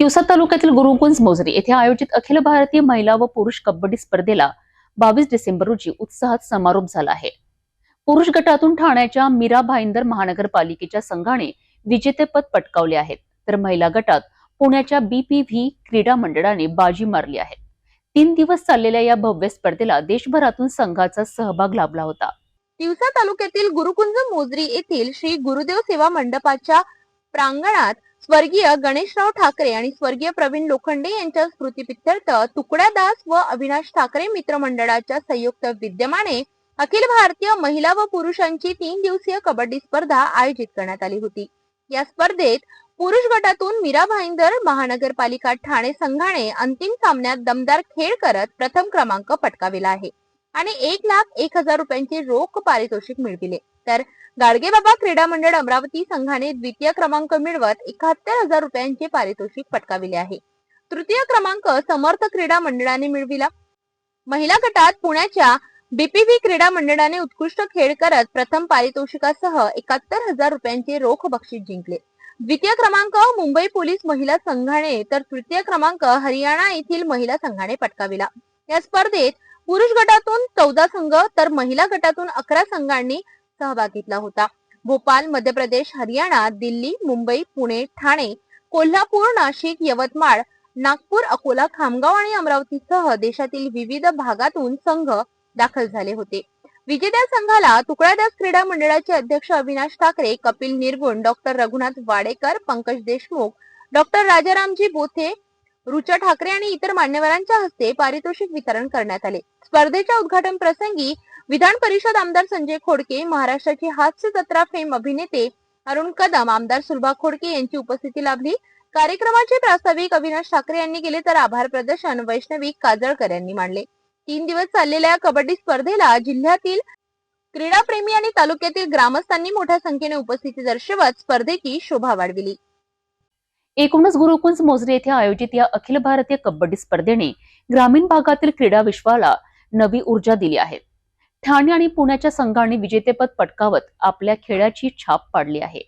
तिवसा तालुक्यातील गुरुकुंज मोजरी येथे आयोजित अखिल भारतीय महिला व पुरुष कबड्डी स्पर्धेला बावीस डिसेंबर रोजी उत्साहात समारोप झाला आहे. पुरुष गटातून ठाण्याच्या मीरा भाईंदर महानगरपालिकेच्या संघाने विजेतेपद पटकावले आहेत तर महिला गटात पुण्याच्या बीपीव्ही क्रीडा मंडळाने बाजी मारली आहे. तीन दिवस चाललेल्या या भव्य स्पर्धेला देशभरातून संघाचा सहभाग लाभला होता. तिवसा तालुक्यातील गुरुकुंज मोजरी येथील श्री गुरुदेव सेवा मंडपाच्या प्रांगणात स्वर्गीय गणेशराव ठाकरे आणि स्वर्गीय प्रवीण लोखंडे यांच्या स्मृतीपित्यर्थ तुकड्या दास व अविनाश ठाकरे मित्रमंडळाच्या संयुक्त विद्यमाने अखिल भारतीय महिला व पुरुषांची तीन दिवसीय कबड्डी स्पर्धा आयोजित करण्यात आली होती. या स्पर्धेत पुरुष गटातून मीरा भाईंदर महानगरपालिका ठाणे संघाने अंतिम सामन्यात दमदार खेळ करत प्रथम क्रमांक पटकाविला आहे. आणि एक लाख एक हजार रुपयांचे रोख पारितोषिक मिळविले. तर गाडगेबाबा क्रीडा मंडळ अमरावती संघाने द्वितीय क्रमांक मिळवत एकाहत्तर हजार रुपयांचे पारितोषिक पटकाविले आहे. तृतीय क्रमांक समर्थ क्रीडा मंडळाने मिळविला. महिला गटात पुण्याच्या बीपीव्ही क्रीडा मंडळाने उत्कृष्ट खेळ करत प्रथम पारितोषिकासह एकाहत्तर हजार रुपयांचे रोख बक्षीस जिंकले. द्वितीय क्रमांक मुंबई पोलीस महिला संघाने तर तृतीय क्रमांक हरियाणा येथील महिला संघाने पटकाविला. या स्पर्धेत पुरुष गटातून चौदा संघ तर महिला गटातून अकरा संघांनी सहभाग घेतला होता. भोपाल मध्य प्रदेश हरियाणा दिल्ली मुंबई पुणे ठाणे कोल्हापूर नाशिक यवतमाळ नागपूर अकोला खामगाव आणि अमरावतीसह देशातील विविध भागातून संघ दाखल झाले होते. विजेत्या संघाला तुकडादास क्रीडा मंडळाचे अध्यक्ष अविनाश ठाकरे कपिल निरगुण डॉक्टर रघुनाथ वाडेकर पंकज देशमुख डॉक्टर राजारामजी बोथे रुचा ठाकरे आणि इतर मान्यवरांच्या हस्ते पारितोषिक वितरण करण्यात आले. स्पर्धेच्या उद्घाटन प्रसंगी विधान परिषद आमदार संजय खोडके महाराष्ट्राचे हास्य जत्रा फेम अभिनेते अरुण कदम आमदार सुलभा खोडके यांची उपस्थिती लाभली. कार्यक्रमाचे प्रास्ताविक अविनाश ठाकरे यांनी केले तर आभार प्रदर्शन वैष्णवी काजळकर यांनी मांडले. तीन दिवस चाललेल्या या कबड्डी स्पर्धेला जिल्ह्यातील क्रीडाप्रेमी आणि तालुक्यातील ग्रामस्थांनी मोठ्या संख्येने उपस्थिती दर्शवत स्पर्धेची शोभा वाढविली. एकूणच गुरुकुंज मोजरी येथे आयोजित या अखिल भारतीय कबड्डी स्पर्धेने ग्रामीण भागातील क्रीडा विश्वाला नवी ऊर्जा दिली आहे. ठाणे आणि पुण्याच्या संघांनी विजेतेपद पटकावत आपल्या खेळाची छाप पाडली आहे.